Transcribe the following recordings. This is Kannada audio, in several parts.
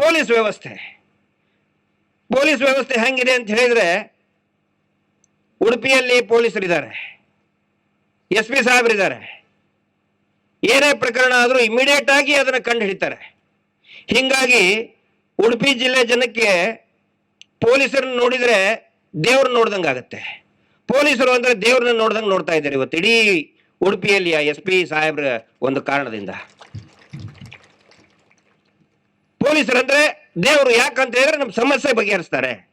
ಪೊಲೀಸ್ ವ್ಯವಸ್ಥೆ. ಪೊಲೀಸ್ ವ್ಯವಸ್ಥೆ ಹೆಂಗಿದೆ ಅಂತ ಹೇಳಿದ್ರೆ ಉಡುಪಿಯಲ್ಲಿ ಪೊಲೀಸರಿದ್ದಾರೆ. S P ಸಾಹೇಬರಿದ್ದಾರೆ. ಏನೇ ಪ್ರಕರಣ ಆದರೂ ಇಮಿಡಿಯೇಟ್ ಆಗಿ ಅದನ್ನು ಕಂಡು ಹಿಡಿತಾರೆ ಹೀಗಾಗಿ ಉಡುಪಿ ಜಿಲ್ಲೆ ಜನಕ್ಕೆ ಪೊಲೀಸರನ್ನ ನೋಡಿದರೆ ದೇವ್ರನ್ನ ನೋಡ್ದಂಗೆ ಆಗುತ್ತೆ. ಪೊಲೀಸರು ಅಂದರೆ ದೇವ್ರನ್ನ ನೋಡ್ದಂಗೆ ನೋಡ್ತಾ ಇದ್ದಾರೆ ಇವತ್ತು. ಇಡೀ ಉಡುಪಿಯಲ್ಲಿ ಎಸ್ ಪಿ ಸಾಹೇಬ್ರ ಒಂದು ಕಾರಣದಿಂದ. ಪೊಲೀಸರಂದ್ರೆ ದೇವರು ಯಾಕಂತ ಹೇಳಿದ್ರೆ ನಮ್ಮ ಸಮಸ್ಯೆ ಬಗೆಹರಿಸ್ತಾರೆ.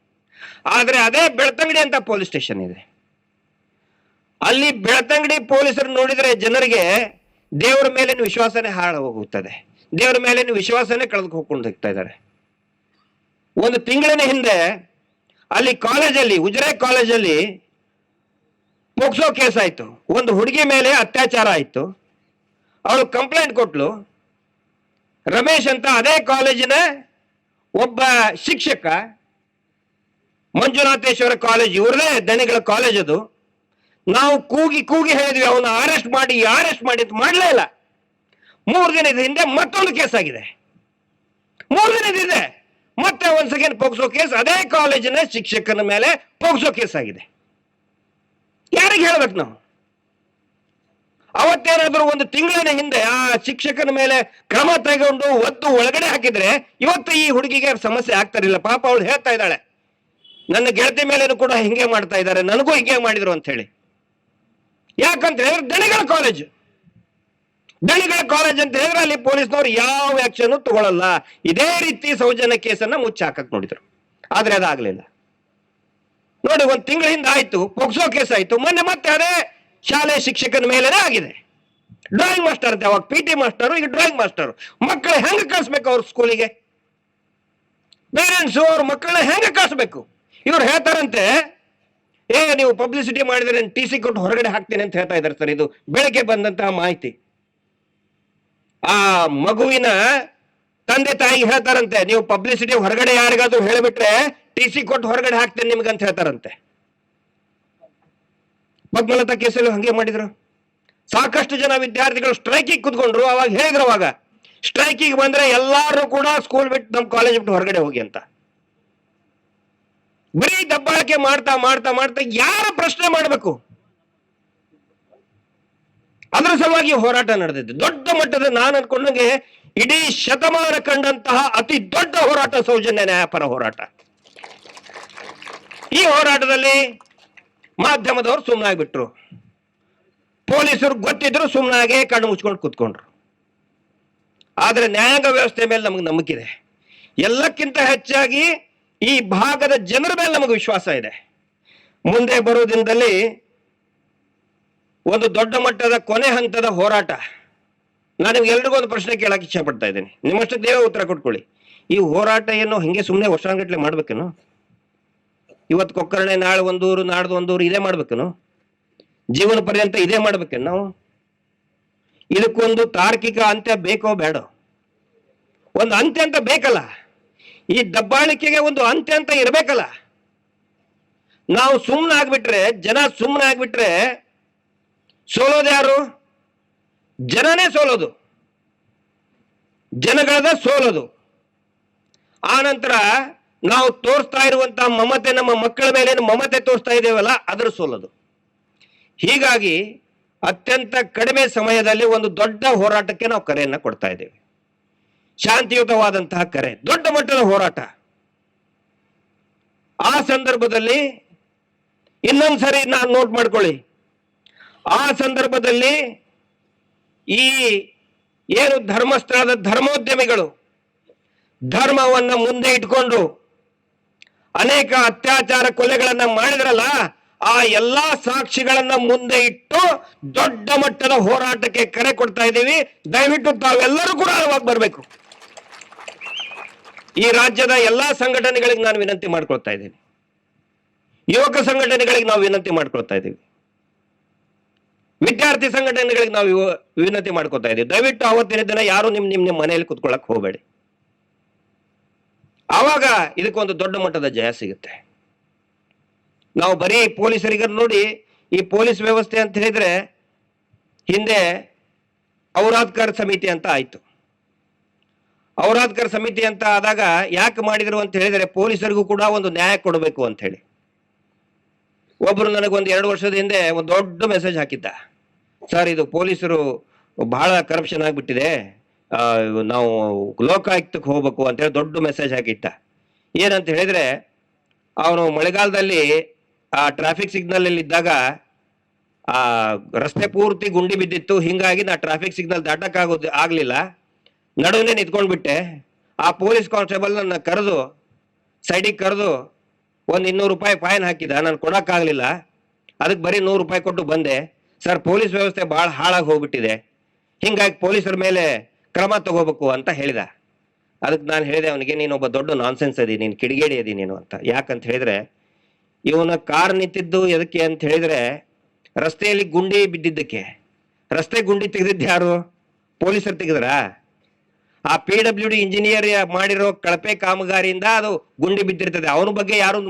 ಆದ್ರೆ ಅದೇ ಬೆಳ್ತಂಗಡಿ ಅಂತ ಪೊಲೀಸ್ ಸ್ಟೇಷನ್ ಇದೆ. ಅಲ್ಲಿ ಬೆಳ್ತಂಗಡಿ ಪೊಲೀಸರು ನೋಡಿದ್ರೆ ಜನರಿಗೆ ದೇವರ ಮೇಲಿನ ವಿಶ್ವಾಸನೇ ಹಾಳು ಹೋಗುತ್ತದೆ ದೇವರ ಮೇಲಿನ ವಿಶ್ವಾಸನೇ ಕಳೆದು ಹೋಗ್ಕೊಂಡು ಹೋಗ್ತಾ ಇದ್ದಾರೆ. ಒಂದು ತಿಂಗಳಿನ ಹಿಂದೆ ಅಲ್ಲಿ ಕಾಲೇಜಲ್ಲಿ, ಉಜಿರೆ ಕಾಲೇಜಲ್ಲಿ ಪೋಕ್ಸೋ ಕೇಸ್ ಆಯ್ತು. ಒಂದು ಹುಡುಗಿ ಮೇಲೆ ಅತ್ಯಾಚಾರ ಆಯ್ತು. ಅವಳು ಕಂಪ್ಲೇಂಟ್ ಕೊಟ್ಲು. ರಮೇಶ್ ಅಂತ ಅದೇ ಕಾಲೇಜಿನ ಒಬ್ಬ ಶಿಕ್ಷಕ ಮಂಜುನಾಥೇಶ್ವರ ಕಾಲೇಜ್, ಇವ್ರದೇ ದನಿಗಳ ಕಾಲೇಜ್ ಅದು. ನಾವು ಕೂಗಿ ಕೂಗಿ ಹೇಳಿದ್ವಿ, ಅವನು ಅರೆಸ್ಟ್ ಮಾಡಿ ಅರೆಸ್ಟ್ ಮಾಡಿ ಅಂತ ಮಾಡ್ಲೇ ಇಲ್ಲ. ಮೂರು ದಿನದ ಹಿಂದೆ ಮತ್ತೊಂದು ಕೇಸ್ ಆಗಿದೆ. ಮೂರು ದಿನದ ಹಿಂದೆ ಮತ್ತೆ ಒಂದ್ ಸೆಕೆಂಡ್ ಪೋಕ್ಸೋ ಕೇಸ್ ಅದೇ ಕಾಲೇಜಿನ ಶಿಕ್ಷಕನ ಮೇಲೆ ಪೋಕ್ಸೋ ಕೇಸ್ ಆಗಿದೆ. ಯಾರಿಗೆ ಹೇಳ್ಬೇಕು ನಾವು? ಅವತ್ತೇನಾದ್ರೂ ಒಂದು ತಿಂಗಳಿನ ಹಿಂದೆ ಆ ಶಿಕ್ಷಕನ ಮೇಲೆ ಕ್ರಮ ತಗೊಂಡು ಒತ್ತು ಒಳಗಡೆ ಹಾಕಿದ್ರೆ ಇವತ್ತು ಈ ಹುಡುಗಿಗೆ ಸಮಸ್ಯೆ ಆಗ್ತಾರಿಲ್ಲ ಪಾಪ ಅವಳು ಹೇಳ್ತಾ ಇದ್ದಾಳೆ, ನನ್ನ ಗೆಳತಿ ಮೇಲೇನು ಕೂಡ ಹಿಂಗೆ ಮಾಡ್ತಾ ಇದ್ದಾರೆ, ನನಗೂ ಹಿಂಗೆ ಮಾಡಿದ್ರು ಅಂತ ಹೇಳಿ. ಯಾಕಂತ ಹೇಳಿದ್ರೆ ದಣಿಗಳ ಕಾಲೇಜ್ ದಣಿಗಳ ಕಾಲೇಜ್ ಅಂತ ಹೇಳಿದ್ರೆ ಅಲ್ಲಿ ಪೊಲೀಸ್ನವ್ರು ಯಾವ ಆಕ್ಷನ್ ತಗೊಳ್ಳಲ್ಲ ಇದೇ ರೀತಿ ಸೌಜನ್ಯ ಕೇಸನ್ನ ಮುಚ್ಚಿ ಹಾಕಕ್ ನೋಡಿದ್ರು. ಆದ್ರೆ ಅದಾಗ್ಲಿಲ್ಲ. ನೋಡಿ, ಒಂದ್ ತಿಂಗಳ ಹಿಂದೆ ಆಯ್ತು, ಪೊಕ್ಸೋ ಕೇಸ್ ಆಯ್ತು. ಮೊನ್ನೆ ಮತ್ತೆ ಅದೇ ಶಾಲೆ ಶಿಕ್ಷಕನ ಮೇಲೇನೆ ಆಗಿದೆ. ಡ್ರಾಯಿಂಗ್ ಮಾಸ್ಟರ್ ಅಂತ, ಅವಾಗ ಪಿ ಟಿ ಮಾಸ್ಟರ್ ಈಗ ಡ್ರಾಯಿಂಗ್ ಮಾಸ್ಟರ್ ಮಕ್ಕಳು ಹೆಂಗೆ ಕಳಿಸ್ಬೇಕು ಅವ್ರ ಸ್ಕೂಲಿಗೆ ಪೇರೆಂಟ್ಸ್ ಅವ್ರ ಮಕ್ಕಳನ್ನ ಹೆಂಗೆ ಕಳಿಸ್ಬೇಕು? ಇವ್ರು ಹೇಳ್ತಾರಂತೆ, ಏ, ನೀವು ಪಬ್ಲಿಸಿಟಿ ಮಾಡಿದ್ರೆ ಟಿ ಸಿ ಕೊಟ್ಟು ಹೊರಗಡೆ ಹಾಕ್ತೀನಿ ಅಂತ ಹೇಳ್ತಾ ಇದ್ದಾರೆ ಸರ್. ಇದು ಬೆಳಗ್ಗೆ ಬಂದಂತಹ ಮಾಹಿತಿ. ಆ ಮಗುವಿನ ತಂದೆ ತಾಯಿ ಹೇಳ್ತಾರಂತೆ, ನೀವು ಪಬ್ಲಿಸಿಟಿ ಹೊರಗಡೆ ಯಾರಿಗಾದ್ರೂ ಹೇಳಿಬಿಟ್ರೆ ಟಿ ಸಿ ಕೊಟ್ಟು ಹೊರಗಡೆ ಹಾಕ್ತೇನೆ ನಿಮ್ಗೆ ಅಂತ ಹೇಳ್ತಾರಂತೆ. ಪದ್ಮಲತಾ ಕೇಸಲ್ಲಿ ಹಂಗೆ ಮಾಡಿದ್ರು. ಸಾಕಷ್ಟು ಜನ ವಿದ್ಯಾರ್ಥಿಗಳು ಸ್ಟ್ರೈಕಿಗೆ ಕುತ್ಕೊಂಡ್ರು. ಅವಾಗ ಹೇಳಿದ್ರು ಅವಾಗ ಸ್ಟ್ರೈಕಿಗೆ ಬಂದ್ರೆ ಎಲ್ಲಾರು ಕೂಡ ಸ್ಕೂಲ್ ಬಿಟ್ಟು ನಮ್ಮ ಕಾಲೇಜ್ ಬಿಟ್ಟು ಹೊರಗಡೆ ಹೋಗಿ ಅಂತ. ಬರೀ ದಬ್ಬಾಳಿಕೆ ಮಾಡ್ತಾ ಮಾಡ್ತಾ ಮಾಡ್ತಾ ಯಾರ ಪ್ರಶ್ನೆ ಮಾಡಬೇಕು? ಅದರ ಸಲುವಾಗಿ ಹೋರಾಟ ನಡೆದಿದ್ದು. ದೊಡ್ಡ ಮಟ್ಟದ ನಾನು ಅನ್ಕೊಂಡಂಗೆ ಇಡೀ ಶತಮಾನ ಕಂಡಂತಹ ಅತಿ ದೊಡ್ಡ ಹೋರಾಟ ಸೌಜನ್ಯ ನ್ಯಾಯಪರ ಹೋರಾಟ. ಈ ಹೋರಾಟದಲ್ಲಿ ಮಾಧ್ಯಮದವರು ಸುಮ್ಮನಾಗ್ಬಿಟ್ರು ಪೊಲೀಸರು ಗೊತ್ತಿದ್ರು ಸುಮ್ಮನಾಗೆ ಕಣ್ಣು ಮುಚ್ಕೊಂಡು ಕೂತ್ಕೊಂಡ್ರು. ಆದರೆ ನ್ಯಾಯಾಂಗ ವ್ಯವಸ್ಥೆ ಮೇಲೆ ನಮಗೆ ನಂಬಿಕೆ ಎಲ್ಲಕ್ಕಿಂತ ಹೆಚ್ಚಾಗಿ ಈ ಭಾಗದ ಜನರ ಮೇಲೆ ನಮಗೆ ವಿಶ್ವಾಸ ಇದೆ. ಮುಂದೆ ಬರೋ ದಿನದಲ್ಲಿ ಒಂದು ದೊಡ್ಡ ಮಟ್ಟದ ಕೊನೆ ಹಂತದ ಹೋರಾಟ. ನಾನು ನಿಮ್ಗೆ ಎಲ್ರಿಗೂ ಒಂದು ಪ್ರಶ್ನೆ ಕೇಳಕ್ಕೆ ಇಚ್ಛೆ ಪಡ್ತಾ ಇದ್ದೀನಿ. ನಿಮ್ಮಷ್ಟು ದೇವ ಉತ್ತರ ಕೊಟ್ಕೊಳ್ಳಿ. ಈ ಹೋರಾಟ ಏನು ಹಿಂಗೆ ಸುಮ್ಮನೆ ವರ್ಷಾಂಗಟ್ಲೆ ಮಾಡ್ಬೇಕೇನು? ಇವತ್ತು ಕೊಕ್ಕರ್ಣೆ, ನಾಳೆ ಒಂದೂರು, ನಾಡ್ದು ಒಂದೂರು ಇದೇ ಮಾಡ್ಬೇಕೇನು? ಜೀವನ ಪರ್ಯಂತ ಇದೇ ಮಾಡ್ಬೇಕೇನು ನಾವು? ಇದಕ್ಕೊಂದು ತಾರ್ಕಿಕ ಅಂತ್ಯ ಬೇಕೋ ಬೇಡ? ಒಂದು ಅಂತ್ಯ ಅಂತ ಬೇಕಲ್ಲ. ಈ ದಬ್ಬಾಳಿಕೆಗೆ ಒಂದು ಅಂತ್ಯ ಅಂತ ಇರಬೇಕಲ್ಲ. ನಾವು ಸುಮ್ಮನೆ ಆಗ್ಬಿಟ್ರೆ, ಜನ ಸುಮ್ಮನೆ ಆಗ್ಬಿಟ್ರೆ ಸೋಲೋದು ಯಾರು? ಜನನೇ ಸೋಲೋದು. ಜನಗಳದ ಸೋಲೋದು. ಆ ನಂತರ ನಾವು ತೋರಿಸ್ತಾ ಇರುವಂತಹ ಮಮತೆ, ನಮ್ಮ ಮಕ್ಕಳ ಮೇಲೆ ಮಮತೆ ತೋರಿಸ್ತಾ ಇದ್ದೇವಲ್ಲ, ಅದರ ಸೋಲದು. ಹೀಗಾಗಿ ಅತ್ಯಂತ ಕಡಿಮೆ ಸಮಯದಲ್ಲಿ ಒಂದು ದೊಡ್ಡ ಹೋರಾಟಕ್ಕೆ ನಾವು ಕರೆಯನ್ನ ಕೊಡ್ತಾ ಇದ್ದೇವೆ. ಶಾಂತಿಯುತವಾದಂತಹ ಕರೆ, ದೊಡ್ಡ ಮಟ್ಟದ ಹೋರಾಟ. ಆ ಸಂದರ್ಭದಲ್ಲಿ ಇನ್ನೊಂದ್ಸರಿ ನಾನು ನೋಟ್ ಮಾಡ್ಕೊಳ್ಳಿ. ಆ ಸಂದರ್ಭದಲ್ಲಿ ಈ ಏನು ಧರ್ಮಸ್ಥಳದ ಧರ್ಮೋದ್ಯಮಿಗಳು ಧರ್ಮವನ್ನು ಮುಂದೆ ಇಟ್ಕೊಂಡು ಅನೇಕ ಅತ್ಯಾಚಾರ ಕೊಲೆಗಳನ್ನ ಮಾಡಿದ್ರಲ್ಲ, ಆ ಎಲ್ಲಾ ಸಾಕ್ಷಿಗಳನ್ನ ಮುಂದೆ ಇಟ್ಟು ದೊಡ್ಡ ಮಟ್ಟದ ಹೋರಾಟಕ್ಕೆ ಕರೆ ಕೊಡ್ತಾ ಇದ್ದೀವಿ. ದಯವಿಟ್ಟು ತಾವೆಲ್ಲರೂ ಕೂಡ ಅವಾಗ ಬರಬೇಕು. ಈ ರಾಜ್ಯದ ಎಲ್ಲಾ ಸಂಘಟನೆಗಳಿಗೆ ನಾನು ವಿನಂತಿ ಮಾಡ್ಕೊಳ್ತಾ ಇದ್ದೀನಿ. ಯುವಕ ಸಂಘಟನೆಗಳಿಗೆ ನಾವು ವಿನಂತಿ ಮಾಡ್ಕೊಳ್ತಾ ಇದ್ದೀವಿ. ವಿದ್ಯಾರ್ಥಿ ಸಂಘಟನೆಗಳಿಗೆ ನಾವು ವಿನಂತಿ ಮಾಡ್ಕೊತಾ ಇದ್ದೀವಿ. ದಯವಿಟ್ಟು ಅವತ್ತಿನ ದಿನ ಯಾರು ನಿಮ್ ನಿಮ್ ನಿಮ್ಮ ಮನೆಯಲ್ಲಿ ಕುತ್ಕೊಳ್ಳಕ್ ಹೋಗಬೇಡಿ. ಆವಾಗ ಇದಕ್ಕೊಂದು ದೊಡ್ಡ ಮಟ್ಟದ ಜಯ ಸಿಗುತ್ತೆ. ನಾವು ಬರೀ ಪೊಲೀಸರಿಗ ನೋಡಿ ಈ ಪೊಲೀಸ್ ವ್ಯವಸ್ಥೆ ಅಂತ ಹೇಳಿದ್ರೆ ಹಿಂದೆ ಔರಾದ್ಕರ್ ಸಮಿತಿ ಅಂತ ಆಯ್ತು. ಔರಾದ್ಕರ್ ಸಮಿತಿ ಅಂತ ಆದಾಗ ಯಾಕೆ ಮಾಡಿದ್ರು ಅಂತ ಹೇಳಿದ್ರೆ ಪೊಲೀಸರಿಗೂ ಕೂಡ ಒಂದು ನ್ಯಾಯ ಕೊಡಬೇಕು ಅಂತ ಹೇಳಿ. ಒಬ್ರು ನನಗೊಂದು ಎರಡು ವರ್ಷದ ಹಿಂದೆ ಒಂದು ದೊಡ್ಡ ಮೆಸೇಜ್ ಹಾಕಿದ್ದ. ಸರ್, ಇದು ಪೊಲೀಸರು ಬಹಳ ಕರಪ್ಷನ್ ಆಗಿಬಿಟ್ಟಿದೆ. ನಾವು ಲೋಕಾಯುಕ್ತಕ್ಕೆ ಹೋಗ್ಬೇಕು ಅಂತೇಳಿ ದೊಡ್ಡ ಮೆಸೇಜ್ ಹಾಕಿಟ್ಟ. ಏನಂತ ಹೇಳಿದ್ರೆ, ಅವನು ಮಳೆಗಾಲದಲ್ಲಿ ಆ ಟ್ರಾಫಿಕ್ ಸಿಗ್ನಲ್ ಅಲ್ಲಿ ಇದ್ದಾಗ, ಆ, ರಸ್ತೆ ಪೂರ್ತಿ ಗುಂಡಿ ಬಿದ್ದಿತ್ತು. ಹಿಂಗಾಗಿ ನಾ ಟ್ರಾಫಿಕ್ ಸಿಗ್ನಲ್ ದಾಟಕ್ಕಾಗೋದು ಆಗ್ಲಿಲ್ಲ. ನಡುವೆ ನಿಂತ್ಕೊಂಡ್ಬಿಟ್ಟೆ. ಆ ಪೊಲೀಸ್ ಕಾನ್ಸ್ಟೇಬಲ್ ನನ್ನ ಕರೆದು ಸೈಡಿಗೆ ಕರೆದು ಒಂದು ಇನ್ನೂರು ರೂಪಾಯಿ ಫೈನ್ ಹಾಕಿದ. ನಾನು ಕೊಡೋಕ್ಕಾಗಲಿಲ್ಲ ಅದಕ್ಕೆ ಬರೀ ನೂರು ರೂಪಾಯಿ ಕೊಟ್ಟು ಬಂದೆ. ಸರ್ ಪೊಲೀಸ್ ವ್ಯವಸ್ಥೆ ಭಾಳ ಹಾಳಾಗಿ ಹೋಗ್ಬಿಟ್ಟಿದೆ. ಹಿಂಗಾಗಿ ಪೊಲೀಸರ ಮೇಲೆ ಕ್ರಮ ತಗೋಬೇಕು ಅಂತ ಹೇಳಿದ. ಅದಕ್ಕೆ ನಾನು ಹೇಳಿದೆ, ಅವನಿಗೆ ನೀನು ಒಬ್ಬ ದೊಡ್ಡ ನಾನ್ಸೆನ್ಸ್ ಅದಿ, ನೀನು ಕಿಡಿಗೇಡಿ ಅದಿ ನೀನು ಅಂತ. ಯಾಕಂತ ಹೇಳಿದ್ರೆ, ಇವನ ಕಾರ್ ನಿಂತಿದ್ದು ಎದಕ್ಕೆ ಅಂತ ಹೇಳಿದ್ರೆ, ರಸ್ತೆಯಲ್ಲಿ ಗುಂಡಿ ಬಿದ್ದಿದ್ದಕ್ಕೆ. ರಸ್ತೆ ಗುಂಡಿ ತೆಗೆದಿದ್ದು ಯಾರು? ಪೊಲೀಸರು ತೆಗೆದ್ರ? ಆ ಪಿ ಡಬ್ಲ್ಯೂ ಡಿ ಇಂಜಿನಿಯರ್ ಮಾಡಿರೋ ಕಳಪೆ ಕಾಮಗಾರಿಯಿಂದ ಅದು ಗುಂಡಿ ಬಿದ್ದಿರ್ತದೆ. ಅವನ ಬಗ್ಗೆ ಯಾರು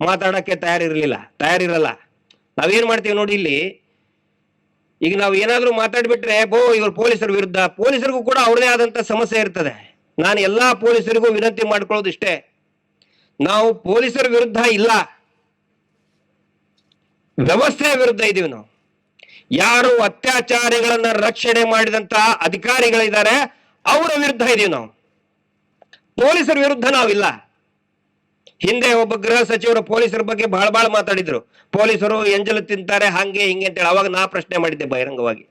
ಮಾತಾಡೋಕ್ಕೆ ತಯಾರಿರಲಿಲ್ಲ. ತಯಾರಿರಲ್ಲ. ನಾವೇನು ಮಾಡ್ತೀವಿ ನೋಡಿ ಇಲ್ಲಿ ಈಗ ನಾವು ಏನಾದ್ರೂ ಮಾತಾಡ್ಬಿಟ್ರೆ, ಬೋ, ಇವರು ಪೊಲೀಸರ ವಿರುದ್ಧ. ಪೊಲೀಸರಿಗೂ ಕೂಡ ಅವ್ರದೇ ಆದಂತ ಸಮಸ್ಯೆ ಇರ್ತದೆ. ನಾನು ಎಲ್ಲಾ ಪೊಲೀಸರಿಗೂ ವಿನಂತಿ ಮಾಡ್ಕೊಳ್ಳೋದು ಇಷ್ಟೇ. ನಾವು ಪೊಲೀಸರ ವಿರುದ್ಧ ಇಲ್ಲ. ವ್ಯವಸ್ಥೆಯ ವಿರುದ್ಧ ಇದೀವಿ ನಾವು. ಯಾರು ಅತ್ಯಾಚಾರಿಗಳನ್ನ ರಕ್ಷಣೆ ಮಾಡಿದಂತ ಅಧಿಕಾರಿಗಳಿದ್ದಾರೆ, ಅವರ ವಿರುದ್ಧ ಇದೀವಿ ನಾವು. ಪೊಲೀಸರ ವಿರುದ್ಧ ನಾವಿಲ್ಲ. ಹಿಂದೆ ಒಬ್ಬ ಗೃಹ ಸಚಿವರು ಪೊಲೀಸರ ಬಗ್ಗೆ ಬಹಳ ಬಹಳ ಮಾತಾಡಿದ್ರು. ಪೊಲೀಸರು ಎಂಜಲು ತಿಂತಾರೆ, ಹಂಗೆ ಹಿಂಗೆ ಅಂತೇಳಿ ಅವಾಗ ನಾ ಪ್ರಶ್ನೆ ಮಾಡಿದ್ದೆ ಬಹಿರಂಗವಾಗಿ.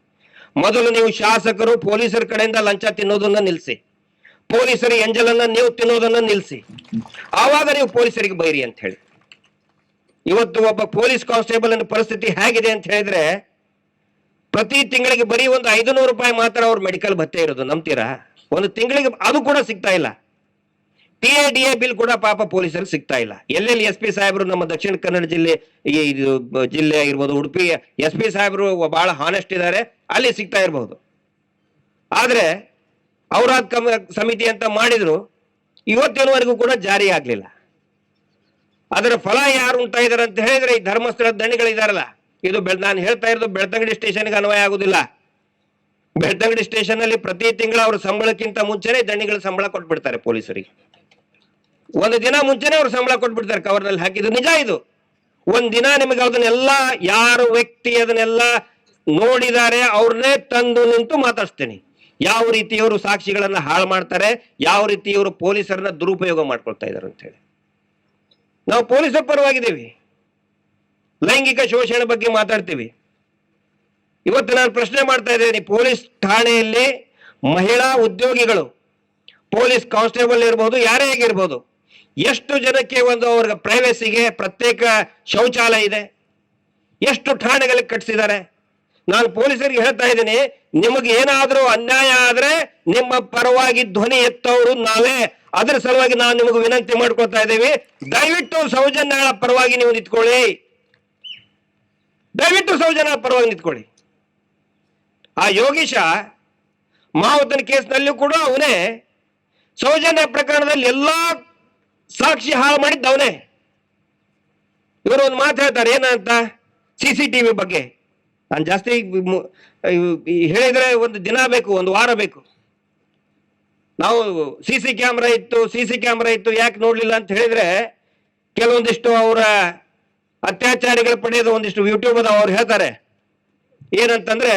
ಮೊದಲು ನೀವು ಶಾಸಕರು, ಪೊಲೀಸರ ಕಡೆಯಿಂದ ಲಂಚ ತಿನ್ನೋದನ್ನ ನಿಲ್ಸಿ. ಪೊಲೀಸರು ಎಂಜಲನ್ನ ನೀವು ತಿನ್ನೋದನ್ನ ನಿಲ್ಸಿ. ಆವಾಗ ನೀವು ಪೊಲೀಸರಿಗೆ ಬೈರಿ ಅಂತ ಹೇಳಿ. ಇವತ್ತು ಒಬ್ಬ ಪೊಲೀಸ್ ಕಾನ್ಸ್ಟೇಬಲ್ ಪರಿಸ್ಥಿತಿ ಹೇಗಿದೆ ಅಂತ ಹೇಳಿದ್ರೆ, ಪ್ರತಿ ತಿಂಗಳಿಗೆ ಬರೀ ಒಂದು ಐದುನೂರು ರೂಪಾಯಿ ಮಾತ್ರ ಅವ್ರ ಮೆಡಿಕಲ್ ಭತ್ತೆ ಇರೋದು, ನಂಬ್ತೀರಾ? ಒಂದು ತಿಂಗಳಿಗೆ ಅದು ಕೂಡ ಸಿಗ್ತಾ ಇಲ್ಲ. ಟಿ ಎ ಬಿಲ್ ಕೂಡ ಪಾಪ ಪೊಲೀಸರು ಸಿಗ್ತಾ ಇಲ್ಲ. ಎಲ್ಲೆಲ್ಲಿ ಎಸ್ ಪಿ ಸಾಹೇಬರು ನಮ್ಮ ದಕ್ಷಿಣ ಕನ್ನಡ ಜಿಲ್ಲೆ ಇದು ಜಿಲ್ಲೆ ಆಗಿರ್ಬೋದು, ಉಡುಪಿ, ಎಸ್ ಪಿ ಸಾಹೇಬರು ಬಹಳ ಹಾನೆಸ್ಟ್ ಇದ್ದಾರೆ, ಅಲ್ಲಿ ಸಿಗ್ತಾ ಇರಬಹುದು ಆದ್ರೆ, ಔರಾದ್ ಕಮ, ಸಮಿತಿ ಅಂತ ಮಾಡಿದ್ರು, ಇವತ್ತಿನವರೆಗೂ ಕೂಡ ಜಾರಿ ಆಗ್ಲಿಲ್ಲ. ಅದರ ಫಲ ಯಾರು ಉಂಟಾ ಇದಾರೆ ಅಂತ ಹೇಳಿದ್ರೆ, ಈ ಧರ್ಮಸ್ಥಳ ದಣಿಗಳಿದಾರಲ್ಲ ಇದು ಬೆಳ್, ನಾನು ಹೇಳ್ತಾ ಇರೋದು ಬೆಳ್ತಂಗಡಿ ಸ್ಟೇಷನ್ಗೆ ಅನ್ವಯ ಆಗುದಿಲ್ಲ. ಬೆಳ್ತಂಗಡಿ ಸ್ಟೇಷನ್ ಅಲ್ಲಿ ಪ್ರತಿ ತಿಂಗಳು ಅವ್ರ ಸಂಬಳಕ್ಕಿಂತ ಮುಂಚೆನೆ ದಣಿಗಳ ಸಂಬಳ ಕೊಟ್ಬಿಡ್ತಾರೆ ಪೊಲೀಸರಿಗೆ. ಒಂದು ದಿನ ಮುಂಚೆನೆ ಅವ್ರು ಸಂಬಳ ಕೊಟ್ಬಿಡ್ತಾರೆ ಕವರ್ನಲ್ಲಿ ಹಾಕಿದ್ರು ನಿಜ ಇದು. ಒಂದ್ ದಿನ ನಿಮಗೆ ಅದನ್ನೆಲ್ಲ ಯಾರು ವ್ಯಕ್ತಿ ಅದನ್ನೆಲ್ಲ ನೋಡಿದ್ದಾರೆ ಅವ್ರನ್ನೇ ತಂದು ನಿಂತು ಮಾತಾಡ್ಸ್ತೇನೆ. ಯಾವ ರೀತಿ ಇವರು ಸಾಕ್ಷಿಗಳನ್ನ ಹಾಳು ಮಾಡ್ತಾರೆ, ಯಾವ ರೀತಿ ಇವರು ಪೊಲೀಸರನ್ನ ದುರುಪಯೋಗ ಮಾಡ್ಕೊಳ್ತಾ ಇದ್ದಾರೆ ಅಂತ ಹೇಳಿ. ನಾವು ಪೊಲೀಸರ ಪರವಾಗಿದ್ದೀವಿ. ಲೈಂಗಿಕ ಶೋಷಣೆ ಬಗ್ಗೆ ಮಾತಾಡ್ತೀವಿ. ಇವತ್ತು ನಾನು ಪ್ರಶ್ನೆ ಮಾಡ್ತಾ ಇದ್ದೀನಿ, ಪೊಲೀಸ್ ಠಾಣೆಯಲ್ಲಿ ಮಹಿಳಾ ಉದ್ಯೋಗಿಗಳು, ಪೊಲೀಸ್ ಕಾನ್ಸ್ಟೇಬಲ್ ಇರ್ಬೋದು, ಯಾರೇ ಆಗಿರ್ಬೋದು ಎಷ್ಟು ಜನಕ್ಕೆ ಒಂದು ಅವ್ರ ಪ್ರೈವೇಸಿಗೆ ಪ್ರತ್ಯೇಕ ಶೌಚಾಲಯ ಇದೆ? ಎಷ್ಟು ಠಾಣೆಗಳಿಗೆ ಕಟ್ಟಿಸಿದ್ದಾರೆ ನಾನು ಪೊಲೀಸರಿಗೆ ಹೇಳ್ತಾ ಇದ್ದೀನಿ, ನಿಮಗೆ ಏನಾದರೂ ಅನ್ಯಾಯ ಆದ್ರೆ ನಿಮ್ಮ ಪರವಾಗಿ ಧ್ವನಿ ಎತ್ತವರು ನಾವೇ. ಅದರ ಸಲುವಾಗಿ ನಾವು ನಿಮಗೆ ವಿನಂತಿ ಮಾಡ್ಕೊಳ್ತಾ ಇದ್ದೀವಿ. ದಯವಿಟ್ಟು ಸೌಜನ್ಯಗಳ ಪರವಾಗಿ ನೀವು ನಿಂತ್ಕೊಳ್ಳಿ. ದಯವಿಟ್ಟು ಸೌಜನ್ಯ ಪರವಾಗಿ ನಿಂತ್ಕೊಳ್ಳಿ. ಆ ಯೋಗೀಶ ಮಾವತನ ಕೇಸ್ನಲ್ಲೂ ಕೂಡ ಅವನೇ ಸೌಜನ್ಯ ಪ್ರಕರಣದಲ್ಲಿ ಎಲ್ಲಾ ಸಾಕ್ಷಿ ಹಾಳು ಮಾಡಿದ್ದ ಅವನೇ. ಇವರು ಒಂದು ಮಾತು ಹೇಳ್ತಾರೆ, ಏನಂತ? ಸಿ ಸಿ ಟಿ ವಿ ಬಗ್ಗೆ. ನಾನು ಜಾಸ್ತಿ ಹೇಳಿದ್ರೆ ಒಂದು ದಿನ ಬೇಕು, ಒಂದು ವಾರ ಬೇಕು. ನಾವು ಸಿ ಸಿ ಕ್ಯಾಮ್ರಾ ಇತ್ತು ಸಿ ಸಿ ಕ್ಯಾಮ್ರಾ ಇತ್ತು, ಯಾಕೆ ನೋಡ್ಲಿಲ್ಲ ಅಂತ ಹೇಳಿದ್ರೆ, ಕೆಲವೊಂದಿಷ್ಟು ಅವರ ಅತ್ಯಾಚಾರಿಗಳ ಪಡೆಯೋದು ಒಂದಿಷ್ಟು ಯೂಟ್ಯೂಬ್ ಅವ್ರು ಹೇಳ್ತಾರೆ. ಏನಂತಂದ್ರೆ,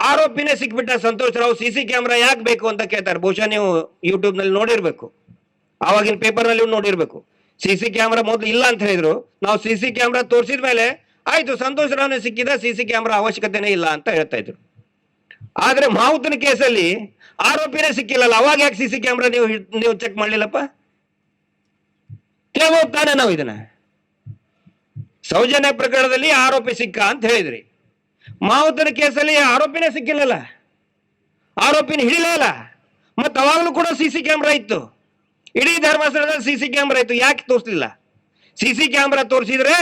ಆರೋಪಿನೇ ಸಿಕ್ಬಿಟ್ಟ Santosh Rao C C camera ಯಾಕೆ ಬೇಕು ಅಂತ ಕೇಳ್ತಾರೆ. ಬಹುಶಃ ನೀವು ಯೂಟ್ಯೂಬ್ನಲ್ಲಿ ನೋಡಿರ್ಬೇಕು. ಆವಾಗಿನ ಪೇಪರ್ನಲ್ಲಿ ನೋಡಿರ್ಬೇಕು. ಸಿ ಸಿ ಕ್ಯಾಮ್ರಾ ಮೊದಲು ಇಲ್ಲ ಅಂತ ಹೇಳಿದ್ರು. ನಾವು ಸಿ ಸಿ ಕ್ಯಾಮ್ರಾ ತೋರಿಸಿದ ಮೇಲೆ ಆಯ್ತು, ಸಂತೋಷ್ ರಾವ್ನೇ ಸಿಕ್ಕಿದ, ಸಿ ಸಿ ಕ್ಯಾಮ್ರಾ ಅವಶ್ಯಕತೆನೇ ಇಲ್ಲ ಅಂತ ಹೇಳ್ತಾ ಇದ್ರು. ಆದ್ರೆ ಮಾವುತನ ಕೇಸಲ್ಲಿ ಆರೋಪಿನೇ ಸಿಕ್ಕಿಲ್ಲಲ್ಲ, ಅವಾಗ ಯಾಕೆ ಸಿ ಸಿ ಕ್ಯಾಮ್ರಾ ನೀವು ನೀವು ಚೆಕ್ ಮಾಡ್ಲಿಲ್ಲಪ್ಪ? ಕೇಳ್ಬೋದು ತಾನೇ ನಾವು ಇದನ್ನ. ಸೌಜನ್ಯ ಪ್ರಕರಣದಲ್ಲಿ ಆರೋಪಿ ಸಿಕ್ಕ ಅಂತ ಹೇಳಿದ್ರಿ. ಮಾವುತನ ಕೇಸಲ್ಲಿ ಆರೋಪಿನೇ ಸಿಕ್ಕಿಲ್ಲಲ್ಲ. ಆರೋಪಿನ ಹಿಡಿಲೇ ಇಲ್ಲ ಮತ್ತೆ ಅವಾಗಲೂ ಕೂಡ ಸಿ ಸಿ ಕ್ಯಾಮ್ರಾ ಇತ್ತು. ಇಡೀ ಧರ್ಮಸ್ಥಳದಲ್ಲಿ ಸಿ ಸಿ ಕ್ಯಾಮ್ರಾ ಇತ್ತು. ಯಾಕೆ ತೋರಿಸ್ಲಿಲ್ಲ? ಸಿ ಸಿ ಕ್ಯಾಮ್ರಾ ತೋರಿಸಿದ್ರೆ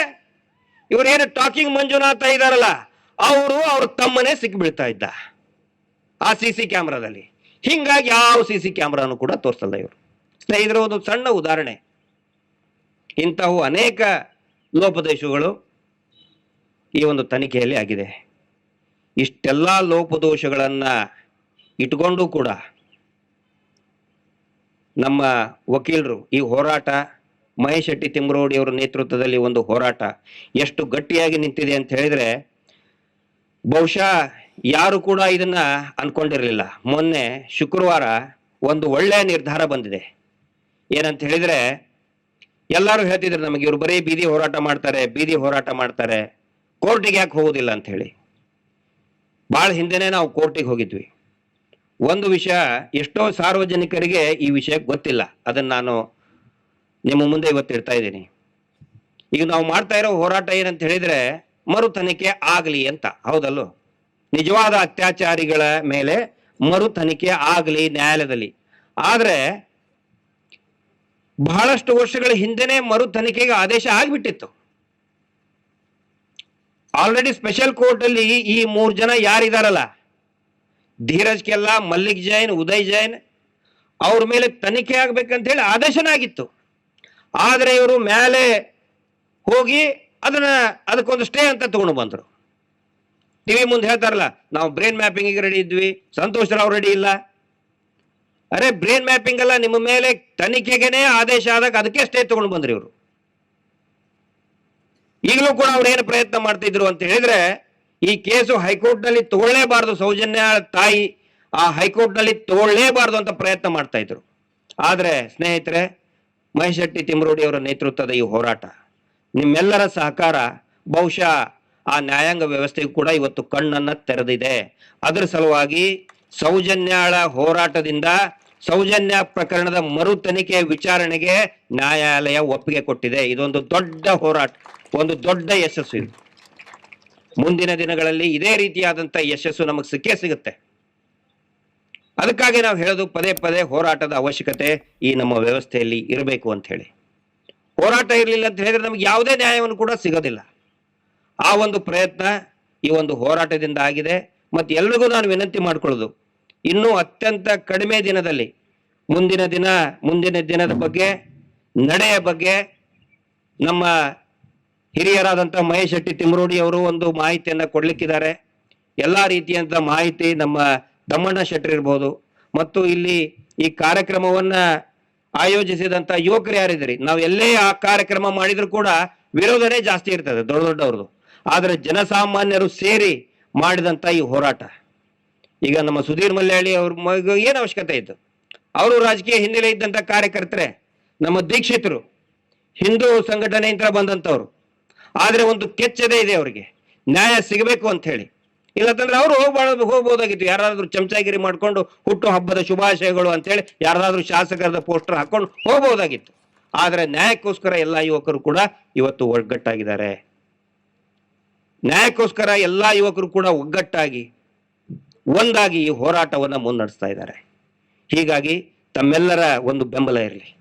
ಇವರೇನು ಟಾಕಿಂಗ್ ಮಂಜುನಾಥ ಇದಾರಲ್ಲ, ಅವರು ಅವ್ರ ತಮ್ಮನೇ ಸಿಕ್ಕಿಬೀಳ್ತಾ ಇದ್ದ ಆ ಸಿ ಸಿ ಕ್ಯಾಮ್ರಾದಲ್ಲಿ ಹಿಂಗಾಗಿ ಯಾವ ಸಿ ಸಿ ಕ್ಯಾಮ್ರಾನು ಕೂಡ ತೋರಿಸಲ್ಲ ಇವರು. ಸ್ನೇಹಿತರ, ಒಂದು ಸಣ್ಣ ಉದಾಹರಣೆ. ಇಂತಹವು ಅನೇಕ ಲೋಪದೋಷಗಳು ಈ ಒಂದು ತನಿಖೆಯಲ್ಲಿ ಆಗಿದೆ. ಇಷ್ಟೆಲ್ಲ ಲೋಪದೋಷಗಳನ್ನು ಇಟ್ಕೊಂಡು ಕೂಡ ನಮ್ಮ ವಕೀಲರು ಈ ಹೋರಾಟ, ಮಹೇಶ್ ಶೆಟ್ಟಿ ತಿಮ್ಮರೋಡಿ ಅವರ ನೇತೃತ್ವದಲ್ಲಿ ಒಂದು ಹೋರಾಟ ಎಷ್ಟು ಗಟ್ಟಿಯಾಗಿ ನಿಂತಿದೆ ಅಂತ ಹೇಳಿದ್ರೆ, ಬಹುಶಃ ಯಾರು ಕೂಡ ಇದನ್ನ ಅನ್ಕೊಂಡಿರಲಿಲ್ಲ. ಮೊನ್ನೆ ಶುಕ್ರವಾರ ಒಂದು ಒಳ್ಳೆಯ ನಿರ್ಧಾರ ಬಂದಿದೆ. ಏನಂತ ಹೇಳಿದ್ರೆ, ಎಲ್ಲರೂ ಹೇಳ್ತಿದ್ರು ನಮಗೆ ಇವ್ರು ಬರೀ ಬೀದಿ ಹೋರಾಟ ಮಾಡ್ತಾರೆ, ಬೀದಿ ಹೋರಾಟ ಮಾಡ್ತಾರೆ, ಕೋರ್ಟಿಗೆ ಯಾಕೆ ಹೋಗೋದಿಲ್ಲ ಅಂತ ಹೇಳಿ. ಭಾಳ ಹಿಂದೆನೆ ನಾವು ಕೋರ್ಟಿಗೆ ಹೋಗಿದ್ವಿ. ಒಂದು ವಿಷಯ, ಎಷ್ಟೋ ಸಾರ್ವಜನಿಕರಿಗೆ ಈ ವಿಷಯ ಗೊತ್ತಿಲ್ಲ. ಅದನ್ನ ನಾನು ನಿಮ್ಮ ಮುಂದೆ ಇವತ್ತು ಇಡ್ತಾ ಇದ್ದೀನಿ. ಈಗ ನಾವು ಮಾಡ್ತಾ ಇರೋ ಹೋರಾಟ ಏನಂತ ಹೇಳಿದ್ರೆ ಮರು ತನಿಖೆ ಆಗಲಿ ಅಂತ. ಹೌದಲ್ಲೋ? ನಿಜವಾದ ಅತ್ಯಾಚಾರಿಗಳ ಮೇಲೆ ಮರು ತನಿಖೆ ಆಗಲಿ ನ್ಯಾಯಾಲಯದಲ್ಲಿ. ಆದ್ರೆ, ಬಹಳಷ್ಟು ವರ್ಷಗಳ ಹಿಂದೆನೆ ಮರು ತನಿಖೆಗೆ ಆದೇಶ ಆಗ್ಬಿಟ್ಟಿತ್ತು. ಆಲ್ರೆಡಿ ಸ್ಪೆಷಲ್ ಕೋರ್ಟ್ ಅಲ್ಲಿ ಈ ಮೂರು ಜನ ಯಾರಿದಾರಲ್ಲ? ಧೀರಜ್ ಕೆಲ್ಲ, ಮಲ್ಲಿಕ್ ಜೈನ್, ಉದಯ್ ಜೈನ್ ಅವ್ರ ಮೇಲೆ ತನಿಖೆ ಆಗ್ಬೇಕಂತ ಹೇಳಿ ಆದೇಶನ ಆಗಿತ್ತು ಆದ್ರೆ ಇವರು ಮೇಲೆ ಹೋಗಿ ಅದನ್ನ ಅದಕ್ಕೊಂದು ಸ್ಟೇ ಅಂತ ತಗೊಂಡು ಬಂದರು. ಟಿವಿ ಮುಂದೆ ಹೇಳ್ತಾರಲ್ಲ, ನಾವು ಬ್ರೈನ್ ಮ್ಯಾಪಿಂಗ್ ರೆಡಿ ಇದ್ವಿ, ಸಂತೋಷ್ ರಾವ್ ರೆಡಿ ಇಲ್ಲ. ಅರೆ ಬ್ರೈನ್ ಮ್ಯಾಪಿಂಗ್ ಅಲ್ಲ, ನಿಮ್ಮ ಮೇಲೆ ತನಿಖೆಗೆನೆ ಆದೇಶ ಆದಾಗ ಅದಕ್ಕೆ ಸ್ಟೇ ತಗೊಂಡು ಬಂದ್ರಿ ಇವರು. ಈಗಲೂ ಕೂಡ ಅವ್ರು ಏನು ಪ್ರಯತ್ನ ಮಾಡ್ತಿದ್ರು ಅಂತ ಹೇಳಿದ್ರೆ ಈ ಕೇಸು ಹೈಕೋರ್ಟ್ನಲ್ಲಿ ತಗೊಳ್ಳೇಬಾರದು ಸೌಜನ್ಯ ತಾಯಿ. ಆ ಹೈಕೋರ್ಟ್ನಲ್ಲಿ ತಗೊಳ್ಳೇಬಾರದು ಅಂತ ಪ್ರಯತ್ನ ಮಾಡ್ತಾ ಇದ್ರು. ಆದ್ರೆ ಸ್ನೇಹಿತರೆ ಮಹೇಶ್ ಶೆಟ್ಟಿ ತಿಮ್ರೋಡಿ ಅವರ ನೇತೃತ್ವದ ಈ ಹೋರಾಟ, ನಿಮ್ಮೆಲ್ಲರ ಸಹಕಾರ, ಬಹುಶಃ ಆ ನ್ಯಾಯಾಂಗ ವ್ಯವಸ್ಥೆಗೂ ಕೂಡ ಇವತ್ತು ಕಣ್ಣನ್ನ ತೆರೆದಿದೆ. ಅದರ ಸಲುವಾಗಿ ಸೌಜನ್ಯಾಳ ಹೋರಾಟದಿಂದ ಸೌಜನ್ಯ ಪ್ರಕರಣದ ಮರು ತನಿಖೆ ವಿಚಾರಣೆಗೆ ನ್ಯಾಯಾಲಯ ಒಪ್ಪಿಗೆ ಕೊಟ್ಟಿದೆ. ಇದೊಂದು ದೊಡ್ಡ ಹೋರಾಟ, ಒಂದು ದೊಡ್ಡ ಯಶಸ್ಸು ಇದು. ಮುಂದಿನ ದಿನಗಳಲ್ಲಿ ಇದೇ ರೀತಿಯಾದಂಥ ಯಶಸ್ಸು ನಮಗೆ ಸಿಕ್ಕೇ ಸಿಗುತ್ತೆ. ಅದಕ್ಕಾಗಿ ನಾವು ಹೇಳೋದು ಪದೇ ಪದೇ ಹೋರಾಟದ ಅವಶ್ಯಕತೆ ಈ ನಮ್ಮ ವ್ಯವಸ್ಥೆಯಲ್ಲಿ ಇರಬೇಕು ಅಂತ ಹೇಳಿ. ಹೋರಾಟ ಇರಲಿಲ್ಲ ಅಂತ ಹೇಳಿದ್ರೆ ನಮಗೆ ಯಾವುದೇ ನ್ಯಾಯವನ್ನು ಕೂಡ ಸಿಗೋದಿಲ್ಲ. ಆ ಒಂದು ಪ್ರಯತ್ನ ಈ ಒಂದು ಹೋರಾಟದಿಂದ ಆಗಿದೆ. ಮತ್ತು ಎಲ್ರಿಗೂ ನಾನು ವಿನಂತಿ ಮಾಡ್ಕೊಳ್ಳೋದು, ಇನ್ನೂ ಅತ್ಯಂತ ಕಡಿಮೆ ದಿನದಲ್ಲಿ, ಮುಂದಿನ ದಿನ, ಮುಂದಿನ ದಿನದ ಬಗ್ಗೆ, ನಡೆಯ ಬಗ್ಗೆ ನಮ್ಮ ಹಿರಿಯರಾದಂಥ ಮಹೇಶ್ ಶೆಟ್ಟಿ ತಿಮ್ರೋಡಿ ಅವರು ಒಂದು ಮಾಹಿತಿಯನ್ನ ಕೊಡ್ಲಿಕ್ಕಿದ್ದಾರೆ. ಎಲ್ಲಾ ರೀತಿಯಂತ ಮಾಹಿತಿ ನಮ್ಮ ದಮ್ಮಣ್ಣ ಶೆಟ್ಟರ್ ಇರ್ಬೋದು. ಮತ್ತು ಇಲ್ಲಿ ಈ ಕಾರ್ಯಕ್ರಮವನ್ನ ಆಯೋಜಿಸಿದಂತ ಯುವಕರು ಯಾರಿದ್ರಿ? ನಾವು ಎಲ್ಲೇ ಆ ಕಾರ್ಯಕ್ರಮ ಮಾಡಿದ್ರು ಕೂಡ ವಿರೋಧನೇ ಜಾಸ್ತಿ ಇರ್ತದೆ ದೊಡ್ಡ ದೊಡ್ಡವ್ರದ್ದು ಆದ್ರೆ ಜನಸಾಮಾನ್ಯರು ಸೇರಿ ಮಾಡಿದಂತ ಈ ಹೋರಾಟ. ಈಗ ನಮ್ಮ ಸುಧೀರ್ ಮಲ್ಯಾಳಿ ಅವ್ರ ಏನ್ ಅವಶ್ಯಕತೆ ಇತ್ತು? ಅವರು ರಾಜಕೀಯ ಹಿನ್ನೆಲೆ ಇದ್ದಂತ ಕಾರ್ಯಕರ್ತರೆ, ನಮ್ಮ ದೀಕ್ಷಿತರು, ಹಿಂದೂ ಸಂಘಟನೆಯಿಂದ ಬಂದಂತವ್ರು ಆದ್ರೆ ಒಂದು ಕೆಚ್ಚದೇ ಇದೆ ಅವರಿಗೆ. ನ್ಯಾಯ ಸಿಗಬೇಕು ಅಂತ ಹೇಳಿ. ಇಲ್ಲಂತಂದ್ರೆ ಅವರು ಹೋಗ್ಬಾರ್ದು ಹೋಗ್ಬೋದಾಗಿತ್ತು. ಯಾರಾದ್ರೂ ಚಮಚಾಗಿರಿ ಮಾಡ್ಕೊಂಡು ಹುಟ್ಟು ಹಬ್ಬದ ಶುಭಾಶಯಗಳು ಅಂತ ಹೇಳಿ ಯಾರಾದ್ರೂ ಶಾಸಕರದ ಪೋಸ್ಟರ್ ಹಾಕೊಂಡು ಹೋಗ್ಬೋದಾಗಿತ್ತು. ಆದರೆ ನ್ಯಾಯಕ್ಕೋಸ್ಕರ ಎಲ್ಲಾ ಯುವಕರು ಕೂಡ ಇವತ್ತು ಒಗ್ಗಟ್ಟಾಗಿದ್ದಾರೆ. ನ್ಯಾಯಕ್ಕೋಸ್ಕರ ಎಲ್ಲಾ ಯುವಕರು ಕೂಡ ಒಗ್ಗಟ್ಟಾಗಿ, ಒಂದಾಗಿ ಈ ಹೋರಾಟವನ್ನ ಮುನ್ನಡೆಸ್ತಾ ಇದ್ದಾರೆ. ಹೀಗಾಗಿ ತಮ್ಮೆಲ್ಲರ ಒಂದು ಬೆಂಬಲ ಇರಲಿ.